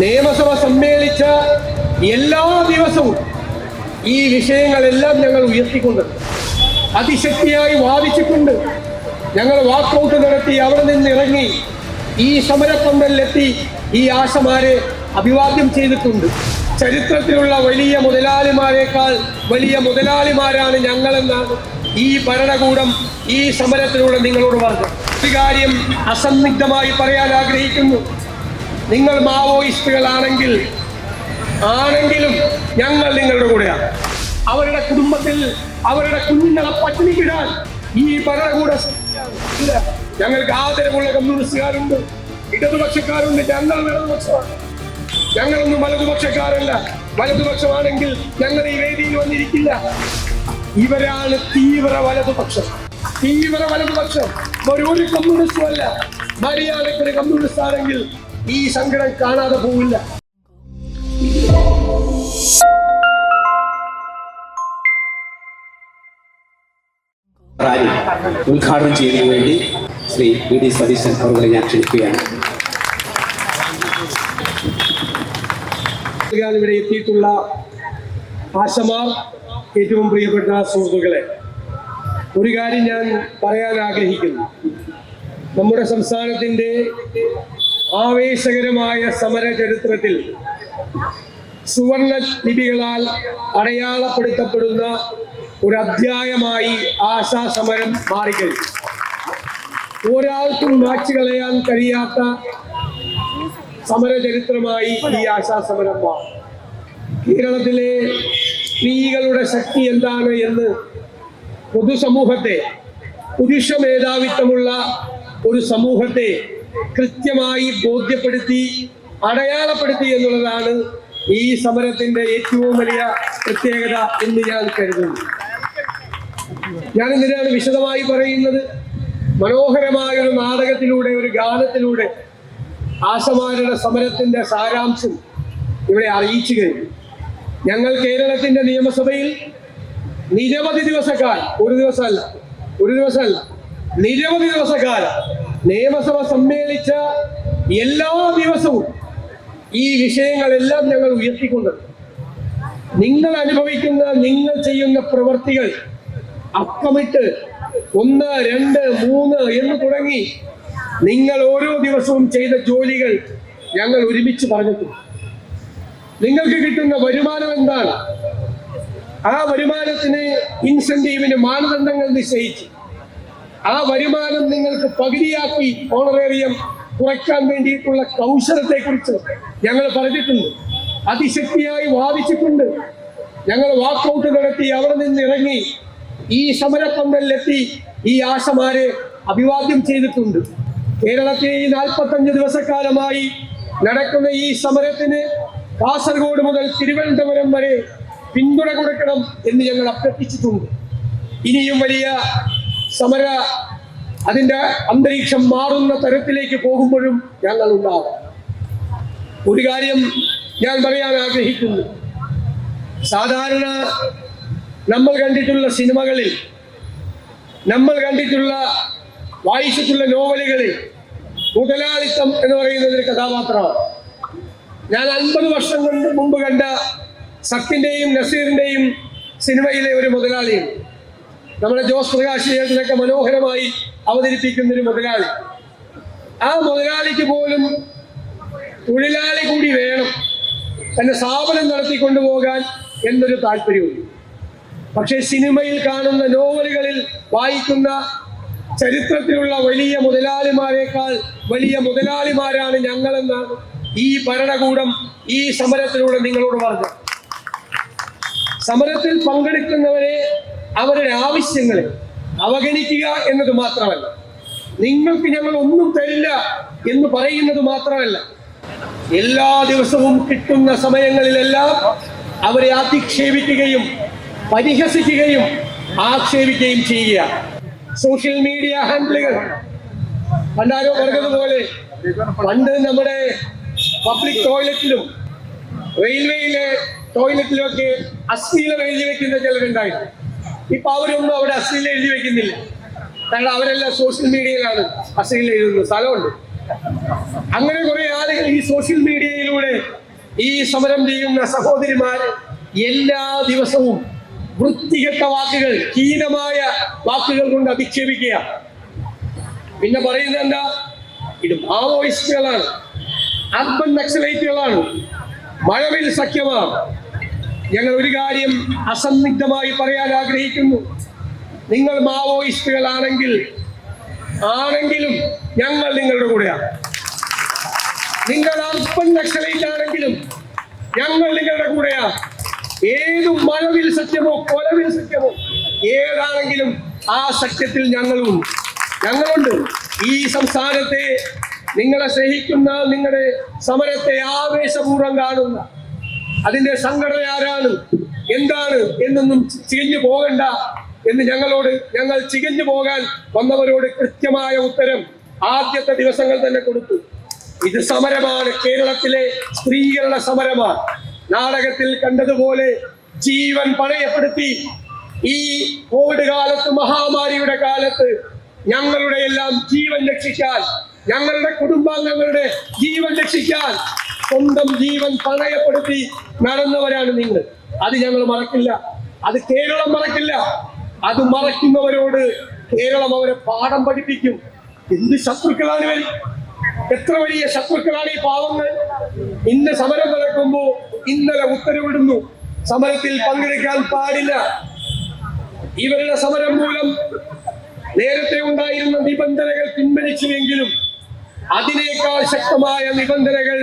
നിയമസഭ സമ്മേളിച്ച എല്ലാ ദിവസവും ഈ വിഷയങ്ങളെല്ലാം ഞങ്ങൾ ഉയർത്തിക്കൊണ്ട് അതിശക്തിയായി വാദിച്ചിട്ടുണ്ട്. ഞങ്ങൾ വാക്കൗട്ട് നടത്തി അവിടെ നിന്ന് ഇറങ്ങി ഈ സമരപ്പന്തലിലെത്തി ഈ ആശമാരെ അഭിവാദ്യം ചെയ്തിട്ടുണ്ട്. ചരിത്രത്തിലുള്ള വലിയ മുതലാളിമാരെക്കാൾ വലിയ മുതലാളിമാരാണ് ഞങ്ങളെന്നാണ് ഈ ഭരണകൂടം ഈ സമരത്തിലൂടെ നിങ്ങളോട് പറഞ്ഞത്. ഒരു കാര്യം അസന്നിഗ്ധമായി പറയാൻ ആഗ്രഹിക്കുന്നു. നിങ്ങൾ മാവോയിസ്റ്റുകളാണെങ്കിൽ ആണെങ്കിലും ഞങ്ങൾ നിങ്ങളുടെ കൂടെയാണ്. അവരുടെ കുടുംബത്തിൽ അവരുടെ കുഞ്ഞുങ്ങളെ പട്ടിണിക്കിടാൻ ഈ ഭരണകൂട. ഞങ്ങൾക്ക് ആദരവുള്ള കമ്മ്യൂണിസ്റ്റുകാരുണ്ട് ഇടതുപക്ഷക്കാരുണ്ട് ഞങ്ങൾ ഇടതുപക്ഷമാണ്. ഞങ്ങളൊന്നും വലതുപക്ഷക്കാരല്ല. വലതുപക്ഷമാണെങ്കിൽ ഞങ്ങൾ ഈ വേദിയിൽ വന്നിരിക്കില്ല. ഇവരാണ് തീവ്ര വലതുപക്ഷം. തീവ്ര വലതുപക്ഷം. ഒരു കമ്മ്യൂണിസ്റ്റും അല്ല മര്യാദക്കൊരു കമ്മ്യൂണിസ്റ്റ് ആണെങ്കിൽ ഈ സങ്കടം കാണാതെ പോവില്ല. റാലി ഉദ്ഘാടനം ചെയ്യുന്നതിന് വേണ്ടി ശ്രീ വി ഡി സതീശൻ അവരെ ഞാൻ ക്ഷണിക്കുകയാണ്. ഇവിടെ എത്തിയിട്ടുള്ള ആശമാർ ഏറ്റവും പ്രിയപ്പെട്ട സുഹൃത്തുക്കളെ ഒരു കാര്യം ഞാൻ പറയാൻ ആഗ്രഹിക്കുന്നു. നമ്മുടെ സംസ്ഥാനത്തിന്റെ ആവേശകരമായ സമര ചരിത്രത്തിൽ സുവർണ ലിപികളാൽ അടയാളപ്പെടുത്തപ്പെടുന്ന ഒരു അധ്യായമായി ആശാ സമരം മാറിക്കഴിഞ്ഞു. ഒരാൾക്കും മാച്ചു കളയാൻ കഴിയാത്ത സമര ചരിത്രമായി ഈ ആശാ സമരം മാറും. കേരളത്തിലെ സ്ത്രീകളുടെ ശക്തി എന്താണ് എന്ന് പൊതുസമൂഹത്തെ പുരുഷ മേധാവിത്വമുള്ള ഒരു സമൂഹത്തെ കൃത്യമായി ബോധ്യപ്പെടുത്തി അടയാളപ്പെടുത്തി എന്നുള്ളതാണ് ഈ സമരത്തിന്റെ ഏറ്റവും വലിയ പ്രത്യേകത എന്ന് ഞാൻ കരുതുന്നു. ഞാൻ എന്തിനാണ് വിശദമായി പറയുന്നത്. മനോഹരമായ ഒരു നാടകത്തിലൂടെ ഒരു ഗാനത്തിലൂടെ ആശമാരുടെ സമരത്തിന്റെ സാരാംശം ഇവിടെ അറിയിച്ചു കഴിഞ്ഞു. ഞങ്ങൾ കേരളത്തിന്റെ നിയമസഭയിൽ നിരവധി ദിവസക്കാലം ഒരു ദിവസമല്ല ഒരു ദിവസമല്ല നിരവധി ദിവസക്കാലം നിയമസഭ സമ്മേളിച്ച എല്ലാ ദിവസവും ഈ വിഷയങ്ങളെല്ലാം ഞങ്ങൾ ഉയർത്തിക്കൊണ്ട് നിങ്ങൾ അനുഭവിക്കുന്ന നിങ്ങൾ ചെയ്യുന്ന പ്രവൃത്തികൾ അക്കമിട്ട് ഒന്ന് രണ്ട് മൂന്ന് എന്ന് തുടങ്ങി നിങ്ങൾ ഓരോ ദിവസവും ചെയ്ത ജോലികൾ ഞങ്ങൾ ഒരുമിച്ച് പറഞ്ഞിട്ടുണ്ട്. നിങ്ങൾക്ക് കിട്ടുന്ന വരുമാനം എന്താണ്? ആ വരുമാനത്തിന് ഇൻസെന്റീവിന് മാനദണ്ഡങ്ങൾ നിശ്ചയിച്ചു ആ വരുമാനം നിങ്ങൾക്ക് പകുതിയാക്കി ഓണറേറിയം കുറയ്ക്കാൻ വേണ്ടിയിട്ടുള്ള കൗശലത്തെ കുറിച്ച് ഞങ്ങൾ പറഞ്ഞിട്ടുണ്ട്. അതിശക്തിയായി വാദിച്ചിട്ടുണ്ട്. ഞങ്ങൾ വാക്കൗട്ട് നടത്തി അവിടെ നിന്ന് ഇറങ്ങി ഈ സമരപ്പന്തലിലെത്തി ഈ ആശമാരെ അഭിവാദ്യം ചെയ്തിട്ടുണ്ട്. കേരളത്തിലെ ഈ നാൽപ്പത്തഞ്ച് ദിവസക്കാലമായി നടക്കുന്ന ഈ സമരത്തിന് കാസർഗോഡ് മുതൽ തിരുവനന്തപുരം വരെ പിന്തുണ കൊടുക്കണം എന്ന് ഞങ്ങൾ അഭ്യർത്ഥിച്ചിട്ടുണ്ട്. ഇനിയും വലിയ സമര അതിന്റെ അന്തരീക്ഷം മാറുന്ന തരത്തിലേക്ക് പോകുമ്പോഴും ഞങ്ങൾ ഉണ്ടാവും ഒരു കാര്യം ഞാൻ പറയാൻ ആഗ്രഹിക്കുന്നു. സാധാരണ നമ്മൾ കണ്ടിട്ടുള്ള സിനിമകളിൽ നമ്മൾ കണ്ടിട്ടുള്ള വായിച്ചിട്ടുള്ള നോവലുകളിൽ മുതലാളിത്തം എന്ന് പറയുന്ന ഒരു കഥാപാത്രമാണ്. ഞാൻ അൻപത് വർഷം കൊണ്ട് മുമ്പ് കണ്ട സത്തിന്റെയും നസീറിന്റെയും സിനിമയിലെ ഒരു മുതലാളിയുണ്ട് നമ്മുടെ ജോസ് പ്രകാശ് ചേട്ടനൊക്കെ മനോഹരമായി അവതരിപ്പിക്കുന്ന ഒരു മുതലാളി. ആ മുതലാളിക്ക് പോലും തൊഴിലാളി കൂടി വേണം. തന്റെ സ്ഥാപനം നടത്തിക്കൊണ്ടു പോകാൻ എന്നൊരു താല്പര്യമുണ്ട് പക്ഷേ സിനിമയിൽ കാണുന്ന നോവലുകളിൽ വായിക്കുന്ന ചരിത്രത്തിലുള്ള വലിയ മുതലാളിമാരെക്കാൾ വലിയ മുതലാളിമാരാണ് ഞങ്ങളെന്നാണ് ഈ ഭരണകൂടം ഈ സമരത്തിലൂടെ നിങ്ങളോട് പറഞ്ഞത്. സമരത്തിൽ പങ്കെടുക്കുന്നവരെ അവരുടെ ആവശ്യങ്ങളെ അവഗണിക്കുക എന്നത് മാത്രമല്ല. നിങ്ങൾക്ക് ഞങ്ങൾ ഒന്നും തരില്ല എന്ന് പറയുന്നത് മാത്രമല്ല. എല്ലാ ദിവസവും കിട്ടുന്ന സമയങ്ങളിലെല്ലാം അവരെ അധിക്ഷേപിക്കുകയും പരിഹസിക്കുകയും ആക്ഷേപിക്കുകയും ചെയ്യുക. സോഷ്യൽ മീഡിയ ഹാൻഡിലുകൾ. പണ്ടാരോ പറഞ്ഞതുപോലെ പണ്ട് നമ്മുടെ പബ്ലിക് ടോയ്ലറ്റിലും റെയിൽവേയിലെ ടോയ്ലറ്റിലൊക്കെ അശ്ലീലം എഴുതി വെക്കുന്ന ചിലരുണ്ടായിരുന്നു. ഇപ്പൊ അവരൊന്നും അവിടെ അശ്ലീലം എഴുതി വെക്കുന്നില്ല. കാരണം അവരെല്ലാം സോഷ്യൽ മീഡിയയിലാണ് അശ്ലീലം എഴുതുന്നത് സ്ഥലമുണ്ട്. അങ്ങനെ കുറെ ആളുകൾ ഈ സോഷ്യൽ മീഡിയയിലൂടെ ഈ സമരം ചെയ്യുന്ന സഹോദരിമാർ എല്ലാ ദിവസവും വൃത്തികെട്ട വാക്കുകൾ ഹീനമായ വാക്കുകൾ കൊണ്ട് അധിക്ഷേപിക്കുക. പിന്നെ പറയുന്നത് എന്താ? ഇത് മാവോയിസ്റ്റുകളാണ്. അർബൻ നക്സലൈറ്റുകളാണ്. മഴവിൽ സഖ്യമാണ് ഞങ്ങൾ ഒരു കാര്യം അസന്നിഗ്ധമായി പറയാൻ ആഗ്രഹിക്കുന്നു. നിങ്ങൾ മാവോയിസ്റ്റുകളാണെങ്കിൽ ആണെങ്കിലും ഞങ്ങൾ നിങ്ങളുടെ കൂടെയാണ്. നിങ്ങൾ അർബൻ നക്സലൈറ്റ് ഞങ്ങൾ നിങ്ങളുടെ കൂടെയാണ്. ഏത് മലവിൽ സത്യമോ കൊലവിൽ സത്യമോ ഏതാണെങ്കിലും ആ സത്യത്തിൽ ഞങ്ങളും ഞങ്ങളുണ്ട്. ഈ സംസ്ഥാനത്തെ നിങ്ങളെ സ്നേഹിക്കുന്ന നിങ്ങളുടെ സമരത്തെ ആവേശപൂർവം കാണുന്ന അതിന്റെ സംഘടന ആരാണ്? എന്താണ്? എന്നൊന്നും ചികഞ്ഞു പോകണ്ട എന്ന് ഞങ്ങളോട് ഞങ്ങൾ ചികഞ്ഞു പോകാൻ വന്നവരോട് കൃത്യമായ ഉത്തരം ആദ്യത്തെ ദിവസങ്ങൾ തന്നെ കൊടുത്തു. ഇത് സമരമാണ്. കേരളത്തിലെ സ്ത്രീകളുടെ സമരമാണ്. നാടകത്തിൽ കണ്ടതുപോലെ ജീവൻ പണയപ്പെടുത്തി ഈ കോവിഡ് കാലത്ത് മഹാമാരിയുടെ കാലത്ത് ഞങ്ങളുടെ എല്ലാം ജീവൻ രക്ഷിക്കാൻ ഞങ്ങളുടെ കുടുംബാംഗങ്ങളുടെ ജീവൻ രക്ഷിക്കാൻ സ്വന്തം ജീവൻ പണയപ്പെടുത്തി നടന്നവരാണ് നിങ്ങൾ. അത് ഞങ്ങൾ മറക്കില്ല. അത് കേരളം മറക്കില്ല. അത് മറക്കുന്നവരോട് കേരളം അവരെ പാഠം പഠിപ്പിക്കും. എന്ത് ശത്രുക്കളാണ് ഇവർ എത്ര വലിയ ശത്രുക്കളാണ് ഈ പാവങ്ങൾ? ഇന്ന് സമരം നടക്കുമ്പോ ഇന്നലെ ഉത്തരവിടുന്നു. സമരത്തിൽ പങ്കെടുക്കാൻ പാടില്ല. ഇവരുടെ സമരം മൂലം നേരത്തെ ഉണ്ടായിരുന്ന നിബന്ധനകൾ പിൻവലിച്ചുവെങ്കിലും അതിനേക്കാൾ ശക്തമായ നിബന്ധനകൾ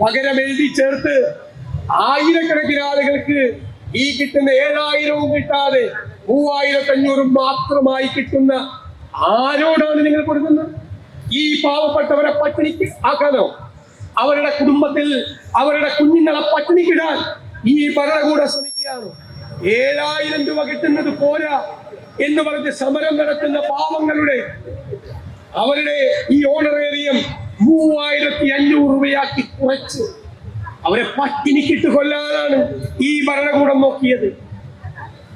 പകരം എഴുതി ചേർത്ത് ആയിരക്കണക്കിന് ആളുകൾക്ക് ഈ കിട്ടുന്ന ഏഴായിരവും കിട്ടാതെ മൂവായിരത്തി അഞ്ഞൂറും മാത്രമായി കിട്ടുന്ന ആരോടാണ് നിങ്ങൾ കൊടുക്കുന്നത്? ഈ പാവപ്പെട്ടവരെ പട്ടിണിക്ക് ആക്കാനോ അവരുടെ കുടുംബത്തിൽ അവരുടെ കുഞ്ഞുങ്ങളെ പട്ടിണിക്കിടാൻ ഈ ഭരണകൂടം ശ്രമിക്കുകയാണ്. ഏഴായിരം രൂപ കിട്ടുന്നത് പോരാ എന്ന് പറഞ്ഞ് സമരം നടത്തുന്ന പാവങ്ങളുടെ അവരുടെ ഈ ഓണറേറിയം മൂവായിരത്തി അഞ്ഞൂറ് രൂപയാക്കി കുറച്ച്. അവരെ പട്ടിണിക്കിട്ട് കൊല്ലാനാണ് ഈ ഭരണകൂടം നോക്കിയത്.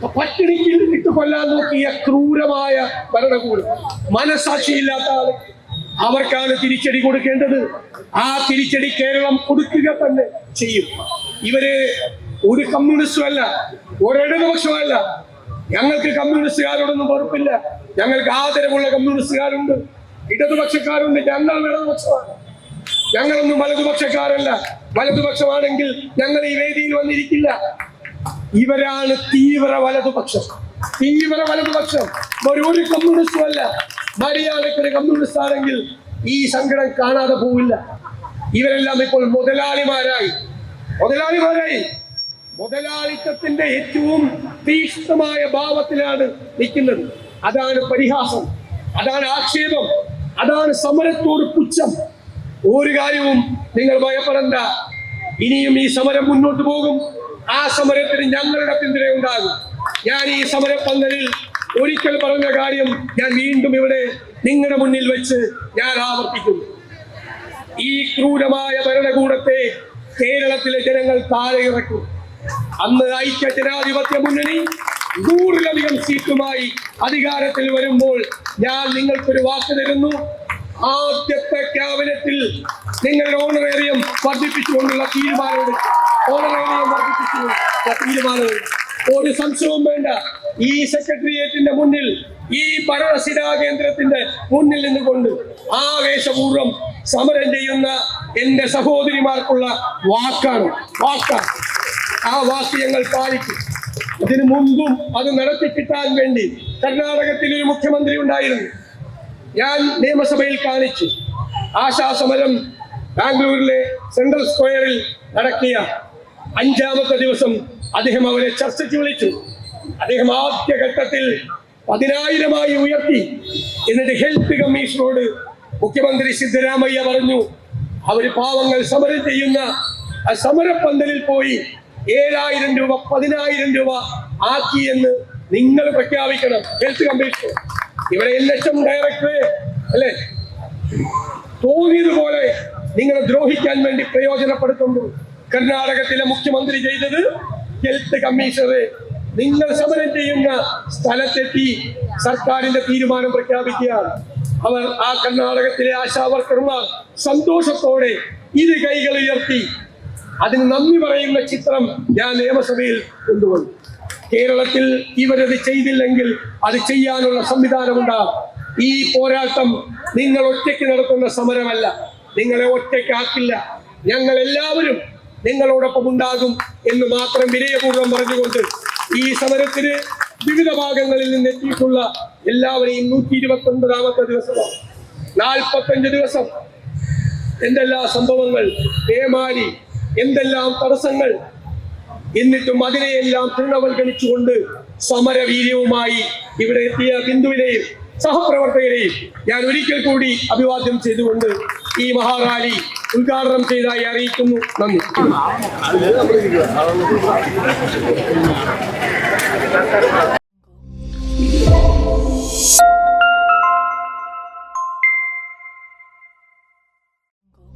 പട്ടിണിക്ക് ഇട്ട് കൊല്ലാൻ നോക്കിയ ക്രൂരമായ ഭരണകൂടം. മനസാക്ഷിയില്ലാത്ത ആൾ. അവർക്കാണ് തിരിച്ചടി കൊടുക്കേണ്ടത്. ആ തിരിച്ചടി കേരളം കൊടുക്കുക തന്നെ ചെയ്യും. ഇവർ ഒരു കമ്മ്യൂണിസ്റ്റും അല്ല ഒരിടതുപക്ഷമല്ല. ഞങ്ങൾക്ക് കമ്മ്യൂണിസ്റ്റുകാരോടൊന്നും വെറുപ്പില്ല. ഞങ്ങൾക്ക് ആദരവുള്ള കമ്മ്യൂണിസ്റ്റുകാരുണ്ട്. ഇടതുപക്ഷക്കാരുണ്ട്. ഞങ്ങൾ ഇടതുപക്ഷമാണ്. ഞങ്ങളൊന്നും വലതുപക്ഷക്കാരല്ല. വലതുപക്ഷമാണെങ്കിൽ ഞങ്ങൾ ഈ വേദിയിൽ വന്നിരിക്കില്ല. ഇവരാണ് തീവ്ര വലതുപക്ഷം. തീവ്ര വലതുപക്ഷം ഒരു കമ്മ്യൂണിസ്റ്റും അല്ല. മര്യാദക്കൊരു കമ്മ്യൂണിസ്റ്റ് ആണെങ്കിൽ ഈ സങ്കടം കാണാതെ പോവില്ല. ഇവരെല്ലാം ഇപ്പോൾ മുതലാളിമാരായി. മുതലാളിമാരായി. മുതലാളിത്തത്തിന്റെ ഏറ്റവും തീക്ഷ്ണമായ ഭാവത്തിലാണ് നിൽക്കുന്നത്. അതാണ് പരിഹാസം. അതാണ് ആക്ഷേപം. അതാണ് സമരത്തോട് പുച്ഛം. ഒരു കാര്യവും നിങ്ങൾ ഭയപ്പെടണ്ട. ഇനിയും ഈ സമരം മുന്നോട്ട് പോകും. ആ സമരത്തിന് ഞങ്ങളുടെ പിന്തുണ ഉണ്ടാകും. ഞാൻ ഈ സമര പന്തലിൽ ഒരിക്കൽ പറഞ്ഞ കാര്യം ഞാൻ വീണ്ടും ഇവിടെ നിങ്ങളുടെ മുന്നിൽ വെച്ച് ഞാൻ ആവർത്തിക്കുന്നു. ഈ ക്രൂരമായ ഭരണകൂടത്തെ കേരളത്തിലെ ജനങ്ങൾ താഴെ ഇറക്കും അന്ന് ഐക്യ ജനാധിപത്യ മുന്നണി നൂറിലധികം സീറ്റുമായി അധികാരത്തിൽ വരുമ്പോൾ ഞാൻ നിങ്ങൾക്കൊരു വാക്ക് തരുന്നു. ആദ്യത്തെ ക്യാബിനറ്റിൽ നിങ്ങളുടെ ഓണറേറിയം വർദ്ധിപ്പിച്ചുകൊണ്ടുള്ള തീരുമാനമെടുക്കും ഓണറേറിയം വർദ്ധിപ്പിച്ചുകൊണ്ടുള്ള തീരുമാനമെടുക്കും ഒരു സംശയവും വേണ്ട. ഈ സെക്രട്ടേറിയറ്റിന്റെ മുന്നിൽ ഈ ഭരണസിരാ കേന്ദ്രത്തിന്റെ മുന്നിൽ നിന്നുകൊണ്ട് ആവേശപൂർവം സമരം ചെയ്യുന്ന എന്റെ സഹോദരിമാർക്കുള്ള വാക്കാണ് വാക്കാണ്. ആ വാക്ക് ഞങ്ങൾ പാലിക്കും. ഇതിനു മുമ്പും അത് നടത്തി കിട്ടാൻ വേണ്ടി കർണാടകത്തിൽ ഒരു മുഖ്യമന്ത്രി ഉണ്ടായിരുന്നു. ഞാൻ നിയമസഭയിൽ കാണിച്ചു. ആശാസമരം ബാംഗ്ലൂരിലെ സെൻട്രൽ സ്ക്വയറിൽ നടക്കിയ അഞ്ചാമത്തെ ദിവസം അദ്ദേഹം അവരെ ചർച്ചയ്ക്ക് വിളിച്ചു. അദ്ദേഹം ആദ്യഘട്ടത്തിൽ പതിനായിരമായി ഉയർത്തി. എന്നിട്ട് ഹെൽത്ത് കമ്മീഷനോട് മുഖ്യമന്ത്രി സിദ്ധരാമയ്യ പറഞ്ഞു അവർ പാവങ്ങൾ സമരം ചെയ്യുന്ന സമരപ്പന്തലിൽ പോയി ഏഴായിരം രൂപ പതിനായിരം രൂപ ആക്കി എന്ന് നിങ്ങൾ പ്രഖ്യാപിക്കണം. ഹെൽത്ത് കമ്മീഷൻ ഇവിടെ എൽ ഡയറക്ടർ അല്ലേ? തോന്നിയതുപോലെ നിങ്ങളെ ദ്രോഹിക്കാൻ വേണ്ടി പ്രയോജനപ്പെടുത്തുന്നു. കർണാടകത്തിലെ മുഖ്യമന്ത്രി ചെയ്തത് ഹെൽത്ത് കമ്മീഷണറെ നിങ്ങൾ സമരം ചെയ്യുന്ന സ്ഥലത്തെത്തി സർക്കാരിന്റെ തീരുമാനം പ്രഖ്യാപിക്കുകയാണ്. അവർ ആ കർണാടകത്തിലെ ആശാവർക്കർമാർ സന്തോഷത്തോടെ ഇരു കൈകൾ ഉയർത്തി അതിന് നന്ദി പറയുന്ന ചിത്രം ഞാൻ നിയമസഭയിൽ കൊണ്ടുവന്നു. കേരളത്തിൽ ഇവരത് ചെയ്തില്ലെങ്കിൽ അത് ചെയ്യാനുള്ള സംവിധാനമുണ്ടാകും. ഈ പോരാട്ടം നിങ്ങൾ ഒറ്റയ്ക്ക് നടത്തുന്ന സമരമല്ല. നിങ്ങളെ ഒറ്റയ്ക്കാക്കില്ല ഞങ്ങൾ എല്ലാവരും നിങ്ങളോടൊപ്പം ഉണ്ടാകും എന്ന് മാത്രം വിനയപൂർവം പറഞ്ഞുകൊണ്ട് ഈ സമരത്തിന് വിവിധ ഭാഗങ്ങളിൽ നിന്ന് എത്തിയിട്ടുള്ള എല്ലാവരെയും നൂറ്റി ഇരുപത്തി ഒൻപതാമത്തെ ദിവസമാണ്. നാൽപ്പത്തഞ്ച് ദിവസം എന്തെല്ലാം സംഭവങ്ങൾ പേമാരി എന്തെല്ലാം തടസ്സങ്ങൾ എന്നിട്ടും അതിനെയെല്ലാം തൃണവൽക്കരിച്ചുകൊണ്ട് സമരവീര്യവുമായി ഇവിടെ എത്തിയ ബിന്ദുവിനെയും സഹപ്രവർത്തകരെയും ഞാൻ ഒരിക്കൽ കൂടി അഭിവാദ്യം ചെയ്തുകൊണ്ട് ഈ മഹാറാലി ഉദ്ഘാടനം ചെയ്തതായി അറിയിക്കുന്നു. നന്ദി.